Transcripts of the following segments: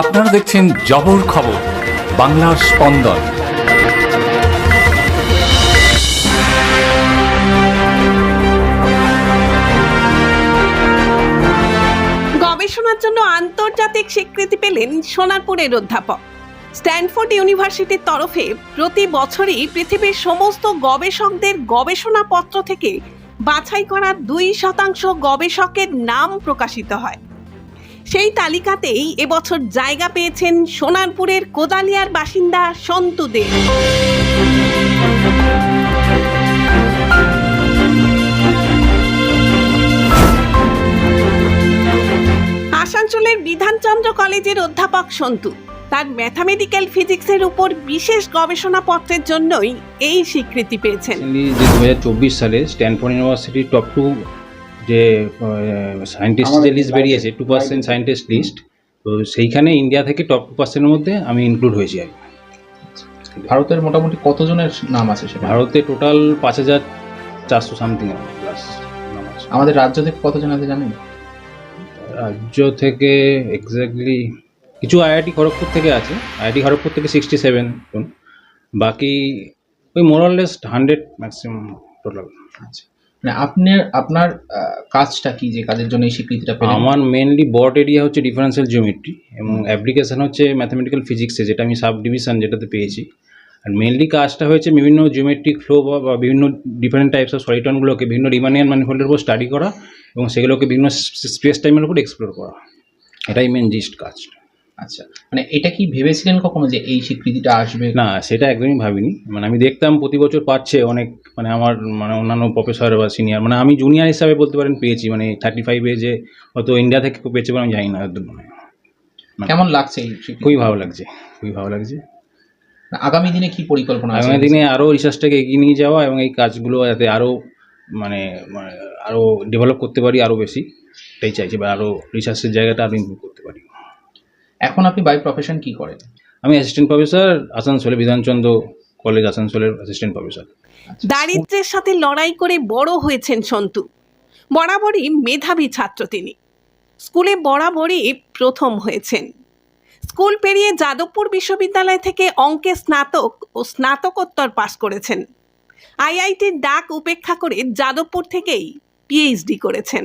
আপনারা দেখছেন জবর খবর, বাংলার স্পন্দন। গবেষণার জন্য আন্তর্জাতিক স্বীকৃতি পেলেন সোনারপুরের অধ্যাপক। স্ট্যানফোর্ড ইউনিভার্সিটির তরফে প্রতি বছরই পৃথিবীর সমস্ত গবেষকদের গবেষণাপত্র থেকে বাছাই করা দুই শতাংশ গবেষকের নাম প্রকাশিত হয়। সেই তালিকাতেই এবছর জায়গা পেয়েছেন সোনারপুরের কোদালিয়ার বাসিন্দা সন্তু দে। আসানসোলের বিধানচন্দ্র কলেজের অধ্যাপক সন্তু। তার ম্যাথামেটিক্যাল ফিজিক্সের উপর বিশেষ গবেষণাপত্রের জন্যই এই স্বীকৃতি পেয়েছেন। দু হাজার চব্বিশ সালে স্ট্যানফোর্ড ইউনিভার্সিটির টপ টু যে সায়েন্টিস্ট যে লিস্ট বেরিয়েছে টু পার্সেন্ট সায়েন্টিস্ট লিস্ট তো সেইখানে ইন্ডিয়া থেকে টপ টু পার্সেন্টের মধ্যে আমি ইনক্লুড হয়েছি আর ভারতের মোটামুটি কতজনের নাম আছে সেটা ভারতে টোটাল পাঁচ হাজার চারশো সামথিং প্লাস আমাদের রাজ্য থেকে কতজন আছে জানেন? রাজ্য থেকে এক্স্যাক্টলি কিছু আইআইটি খড়গপুর থেকে আছে আইআইটি খড়গপুর থেকে সিক্সটি সেভেন বাকি ওই মোরাললেস হান্ড্রেড ম্যাক্সিমাম টোটাল আচ্ছা। মানে আপনার আপনার কাজটা কি যে কাজের জন্য এই স্বীকৃতিটা পেলেন? আমার মেনলি বট এরিয়া হচ্ছে ডিফারেন্সিয়াল জিওমেট্রি এবং অ্যাপ্লিকেশন হচ্ছে ম্যাথামেটিক্যাল ফিজিক্সে যেটা আমি সাব ডিভিশন যেটাতে পেয়েছি। আর মেনলি কাজটা হয়েছে বিভিন্ন জিওমেট্রিক ফ্লো বা বিভিন্ন ডিফারেন্ট টাইপস অফ সলিটনগুলোকে বিভিন্ন রিমানিয়ান ম্যানিফোল্ডের উপর স্টাডি করা এবং সেগুলোকে বিভিন্ন স্পেস টাইমের উপর এক্সপ্লোর করা। এটাই মেন জিস্ট কাজ আচ্ছা মানে এটা কি ভেবেছিলেন কখনো যে এই স্বীকৃতিটা আসবে? না সেটা একদমই ভাবিনি। মানে আমি দেখতাম প্রতি বছর পাচ্ছে অনেক মানে আমার মানে অন্যান্য প্রফেসর বা সিনিয়র মানে আমি জুনিয়র হিসাবে বলতে পারেন পেয়েছি। মানে থার্টি ফাইভে যে হয়তো ইন্ডিয়া থেকে পেয়েছে বলে আমি জানি না। মানে কেমন লাগছে খুবই ভালো লাগছে খুবই ভালো লাগছে। আগামী দিনে কি পরিকল্পনা আগামী দিনে আরও রিসার্চটাকে এগিয়ে নিয়ে যাওয়া এবং এই কাজগুলো যাতে আরও মানে মানে আরও ডেভেলপ করতে পারি আরও বেশি এটাই চাইছি বা আরও রিসার্চের জায়গাটা আরও ইমপ্রুভ করতে পারি। এখন আপনি বাই প্রফেশন কি করেন? আমি অ্যাসিস্ট্যান্ট প্রফেসর আসানসোলে বিধানচন্দ্র কলেজ আসানসোলের অ্যাসিস্ট্যান্ট প্রফেসর দারিদ্র্যের সাথে লড়াই করে বড় হয়েছেন সন্তু। বরাবরই মেধাবী ছাত্র তিনি। স্কুলে বরাবরই প্রথম হয়েছেন। স্কুল পেরিয়ে যাদবপুর বিশ্ববিদ্যালয় থেকে অঙ্কে স্নাতক ও স্নাতকোত্তর পাশ করেছেন। আইআইটির ডাক উপেক্ষা করে যাদবপুর থেকেই পিএইচডি করেছেন।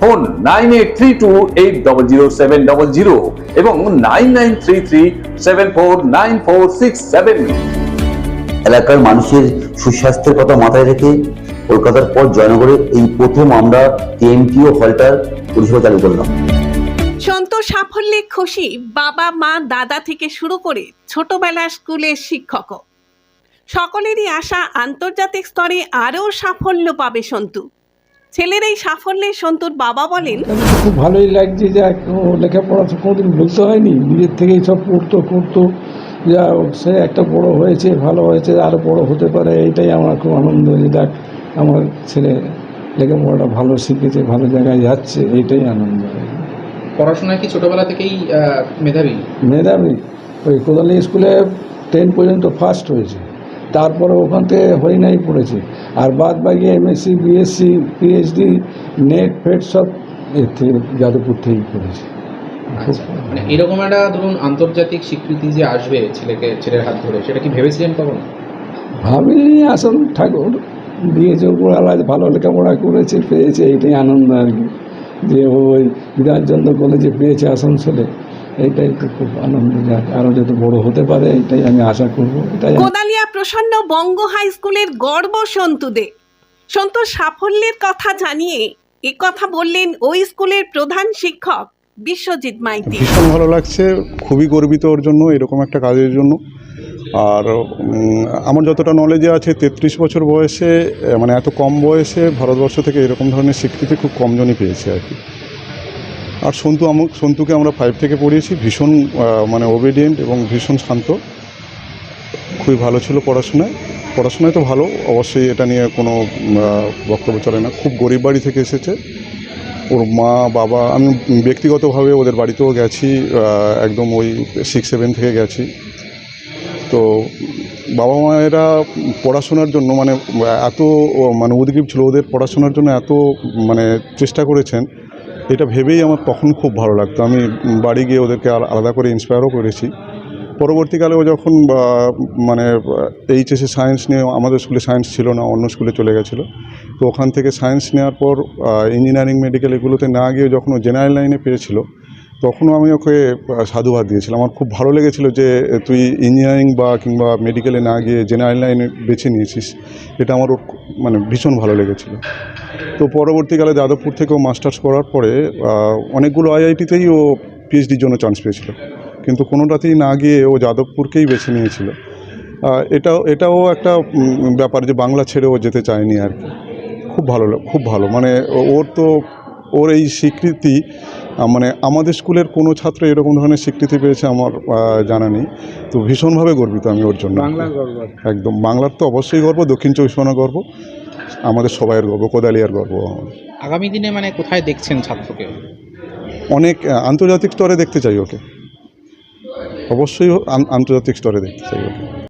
phone nine eight three two eight double zero seven double zero এবং nine nine three three seven four nine four six seven. এলাকার মানুষের সুস্বাস্থ্যের কথা মাথায় রেখে কলকাতার পর জয়নগরে এই প্রথম আমরা টিএমটিও হলটার পরিষেবা চালু করলাম। সন্ত সাফল্যে খুশি বাবা মা দাদা থেকে শুরু করে ছোটবেলা স্কুলের শিক্ষকও। সকলেরই আশা আন্তর্জাতিক স্তরে আরও সাফল্য পাবে সন্তু। ছেলের এই সাফল্যে সন্তুর বাবা বলেন খুব ভালোই লাগছে যে ও লেখাপড়া তো কোনোদিন ভুলতে হয়নি। নিজের থেকেই সব পড়তো করতো। যা সে একটা বড় হয়েছে ভালো হয়েছে আরও বড় হতে পারে এইটাই আমার খুব আনন্দ যে দেখ আমার ছেলে লেখাপড়াটা ভালো শিখেছে ভালো জায়গায় যাচ্ছে এইটাই আনন্দ। পড়াশোনায় কি ছোটোবেলা থেকেই মেধাবী? মেধাবী। ওই কোদালি স্কুলে টেন পর্যন্ত ফার্স্ট হয়েছে। তারপরে ওখান থেকে হরিণাই পড়েছে। আর বাদ বাকি এমএসসি বিএসসি পিএইচডি নেট ফেট সব এর থেকে যাদবপুর থেকেই করেছে। মানে এরকম একটা ধরুন আন্তর্জাতিক স্বীকৃতি যে আসবে ছেলেকে ছেলের হাত ধরে সেটা কি ভেবেছিলেন কখনো? ভাবিনি আসল ঠাকুর দিয়েছে উপরওয়ালা ভালো লেখাপড়া করেছে পেয়েছে এইটাই আনন্দ আর কি। যে ওই বিধানচন্দ্র কলেজে পেয়েছে আসানসোলে। এইটাই তো খুব আনন্দ যাক আরও যত বড় হতে পারে এটাই আমি আশা করব এটাই কোদালিয়া প্রসন্ন বঙ্গ হাই স্কুলের গর্ব সন্তুদে। সন্তুর সাফল্যের কথা জানিয়ে এ কথা বললেন ওই স্কুলের প্রধান শিক্ষক বিশ্বজিৎ মাইতি। ভীষণ ভালো লাগছে খুবই গর্বিত ওর জন্য এরকম একটা কাজের জন্য। আর আমার যতটা নলেজে আছে তেত্রিশ বছর বয়সে মানে এত কম বয়সে ভারতবর্ষ থেকে এরকম ধরনের স্বীকৃতি খুব কমজনই পেয়েছে আর কি। আর সন্তু সন্তুকে আমরা ফাইভ থেকে পড়িয়েছি। ভীষণ মানে ওবিডিয়েন্ট এবং ভীষণ শান্ত। খুবই ভালো ছিল পড়াশোনায়। পড়াশোনায় তো ভালো, অবশ্যই এটা নিয়ে কোনো বক্তব্য চলে না। খুব গরিব বাড়ি থেকে এসেছে। ওর মা, বাবা, আমি ব্যক্তিগতভাবে ওদের বাড়িতেও গেছি একদম ওই সিক্স সেভেন থেকে গেছি। তো বাবা মায়েরা পড়াশোনার জন্য মানে এত মানে উদ্গ্রীব ছিল। ওদের পড়াশোনার জন্য এত মানে চেষ্টা করেছেন। এটা ভেবেই আমার তখন খুব ভালো লাগতো। আমি বাড়ি গিয়ে ওদেরকে আলা- আলাদা করে ইন্সপায়ারও করেছি। পরবর্তীকালে ও যখন মানে এইচএসে সায়েন্স নিয়ে, আমাদের স্কুলে সায়েন্স ছিল না, অন্য স্কুলে চলে গেছিল। তো ওখান থেকে সায়েন্স নেওয়ার পর ইঞ্জিনিয়ারিং মেডিকেল এগুলোতে না গিয়ে যখন ও জেনারেল লাইনে পেয়েছিল তখনও আমি ওকে সাধুবাদ দিয়েছিলাম। আমার খুব ভালো লেগেছিল যে তুই ইঞ্জিনিয়ারিং বা কিংবা মেডিকেলে না গিয়ে জেনারেল লাইনে বেছে নিয়েছিস। এটা আমার ওর মানে ভীষণ ভালো লেগেছিল। তো পরবর্তীকালে যাদবপুর থেকেও মাস্টার্স করার পরে অনেকগুলো আইআইটিতেই ও পিএইচডির জন্য চান্স পেয়েছিল। কিন্তু কোনোটাতেই না গিয়ে ও যাদবপুরকেই বেছে নিয়েছিল। এটাও এটাও একটা ব্যাপার যে বাংলা ছেড়ে ও যেতে চায়নি আর কি। খুব ভালো খুব ভালো। মানে ওর তো, ওর এই স্বীকৃতি মানে আমাদের স্কুলের কোনো ছাত্র এরকম ধরনের স্বীকৃতি পেয়েছে আমার জানা নেই। তো ভীষণভাবে গর্বিত আমি ওর জন্য। একদম বাংলার তো অবশ্যই গর্ব দক্ষিণ চব্বিশ পরগনা গর্ব আমাদের সবাইয়ের গর্ব কোদালিয়ার গর্ব। আগামী দিনে মানে কোথায় দেখছেন ছাত্রকে? অনেক আন্তর্জাতিক স্তরে দেখতে চাই ওকে। অবশ্যই আন্তর্জাতিক স্তরে দেখতে চাই ওকে।